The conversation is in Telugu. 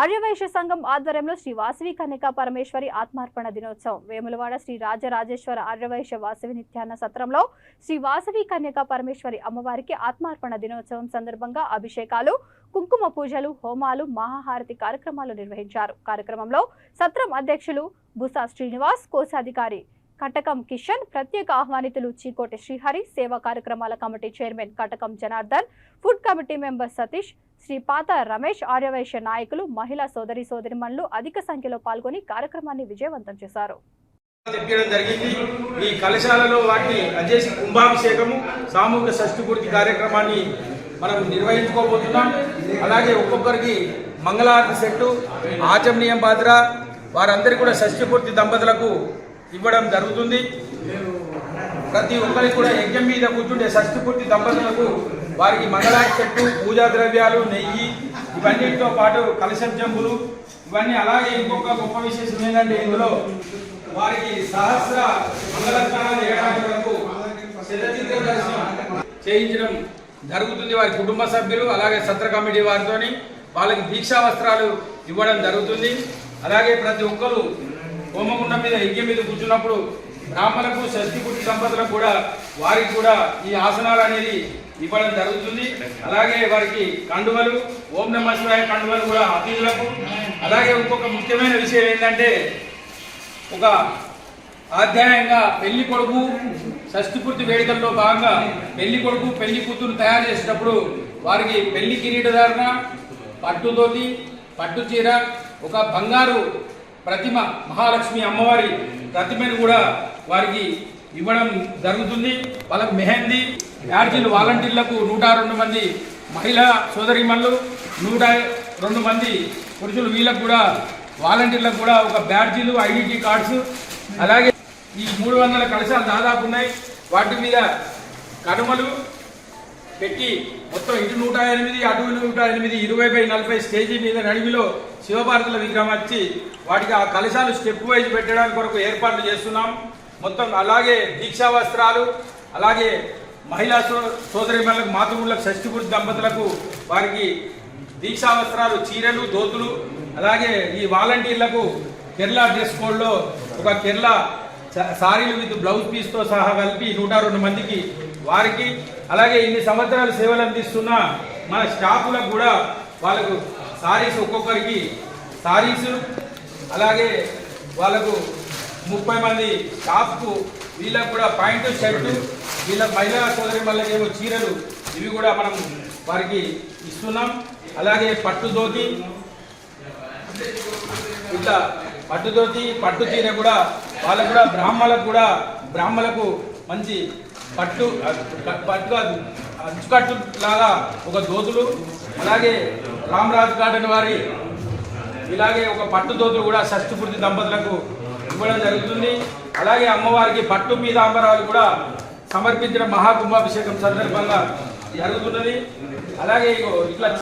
ఆర్యవైశ్య సంఘం ఆధ్వర్యంలో శ్రీ వాసవి కన్యకా పరమేశ్వరి ఆత్మార్పణ దినోత్సవం. వేములవాడ శ్రీ రాజరాజేశ్వర ఆర్యవైశ్య వాసవి నిత్యాన్న సత్రంలో శ్రీ వాసవి కన్యకా పరమేశ్వరి అమ్మవారికి ఆత్మార్పణ దినోత్సవం సందర్భంగా అభిషేకాలు కుంకుమ పూజలు హోమాలు మహాహారతి కార్యక్రమాలు నిర్వహించారు. కార్యక్రమంలో సత్రం అధ్యక్షులు బుసా శ్రీనివాస్ కోశాధికారి కటకం కిషన్ ప్రత్యేక ఆహ్వానితులు చీకోటి శ్రీహరి సేవా కార్యక్రమాల committee chairman Katakam Janardhan food committee member Satish Sri Patha Ramesh Aryavysya నాయకులు మహిళా సోదరి సోదరిమణులు అధిక సంఖ్యలో పాల్గొని కార్యక్రమాన్ని విజయవంతం చేశారు. తెప్పించడం జరిగింది. ఈ కళాశాలలో వాటిని అజేసి కుంభాభిషేకము సామూహిక షష్ఠి పూర్తి కార్యక్రమాన్ని మనం నిర్వహించుకోబోతున్నాం. అలాగే ఒక్కొక్కరికి మంగళారతి సెట్టు ఆచమనీయం పాత్ర వారందరికీ కూడా షష్ఠి పూర్తి దంపతులకు ఇవ్వడం జరుగుతుంది. ప్రతి ఒక్కరికి కూడా యజ్ఞం మీద కూర్చుంటే షష్ఠి పూర్తి దంపతులకు వారికి మంగళారతి చెట్టు పూజా ద్రవ్యాలు నెయ్యి ఇవన్నిటితో పాటు కలశం జంబులు ఇవన్నీ అలాగే ఇంకొక గొప్ప విశేషం ఏంటంటే ఇందులో వారికి సహస్ర మంగళస్నానాలు చేయడానికి వరకు చేయించడం జరుగుతుంది వారి కుటుంబ సభ్యులు అలాగే సత్ర కమిటీ వారితోని. వాళ్ళకి దీక్షా వస్త్రాలు ఇవ్వడం జరుగుతుంది. అలాగే ప్రతి ఒక్కరు హోమగుండం మీద యజ్ఞం మీద కూర్చున్నప్పుడు బ్రాహ్మణులకు షష్ఠి పుట్టి దంపతులకు కూడా వారికి కూడా ఈ ఆసనాలు అనేది ఇవ్వడం జరుగుతుంది. అలాగే వారికి కండువలు ఓం నమ శివాయ కండువలు కూడా అతిథులకు అలాగే ఇంకొక ముఖ్యమైన విషయం ఏంటంటే ఒక ఆధ్యాయంగా పెళ్ళి కొడుకు షష్టిపూర్తి వేడుకల్లో భాగంగా పెళ్ళి కొడుకు పెళ్ళి కూతురు తయారు చేసేటప్పుడు వారికి పెళ్ళి కిరీటధారణ పట్టుతోటి పట్టు చీర ఒక బంగారు ప్రతిమ మహాలక్ష్మి అమ్మవారి ప్రతిమను కూడా వారికి ఇవ్వడం జరుగుతుంది. వాళ్ళకు మెహందీ బ్యాడ్జీలు వాలంటీర్లకు నూట రెండు మంది మహిళా సోదరిమణులు నూట రెండు మంది పురుషులు వీళ్ళకు కూడా వాలంటీర్లకు కూడా ఒక బ్యాడ్జీలు ఐడెంటిటీ కార్డ్స్ అలాగే ఈ మూడు వందల కలశాలు దాదాపు ఉన్నాయి. వాటి మీద కనుమలు పెట్టి మొత్తం ఇటు నూట ఎనిమిది అటు నూట ఎనిమిది ఇరవై బై నలభై స్టేజీ మీద నడిమిలో శివభారతుల విగ్రహం వచ్చి వాటికి ఆ కలశాలు స్టెప్ వైజ్ పెట్టడానికి కొరకు ఏర్పాట్లు చేస్తున్నాం. మొత్తం అలాగే దీక్షా వస్త్రాలు అలాగే మహిళా సో సోదరిమణులకు మాతృమూలకు షష్ఠిపూర్తి దంపతులకు వారికి దీక్షా వస్త్రాలు చీరలు దోతులు అలాగే ఈ వాలంటీర్లకు కేరళ డ్రెస్ కోడ్లో ఒక కేరళ సా- సారీలు విత్ బ్లౌజ్ పీస్తో సహా కలిపి నూట రెండు మందికి వారికి అలాగే ఇన్ని సంవత్సరాలు సేవలు అందిస్తున్న మన స్టాఫ్లకు కూడా వాళ్ళకు సారీస్ ఒక్కొక్కరికి సారీస్ అలాగే వాళ్ళకు ముప్పై మంది స్టాఫ్కు వీళ్ళకు కూడా పాయింట్ షర్టు వీళ్ళ మహిళా సోదరి ఏమో చీరలు ఇవి కూడా మనం వారికి ఇస్తున్నాం. అలాగే పట్టు ధోతి ఇట్లా పట్టు ధోతి పట్టు చీర కూడా వాళ్ళకు కూడా బ్రాహ్మణులకు కూడా బ్రాహ్మణులకు మంచి పట్టు పట్టు అంచుకట్టు లాగా ఒక దోతులు అలాగే రామరాజు గార్డెన్ వారి ఇలాగే ఒక పట్టుదోతులు కూడా షష్ఠపూర్తి దంపతులకు ఇవ్వడం జరుగుతుంది. అలాగే అమ్మవారికి పట్టు మీద అంబరాలు కూడా సమర్పించిన మహాకుంభాభిషేకం సందర్భంగా జరుగుతున్నది. అలాగే ఇగో ఇట్లా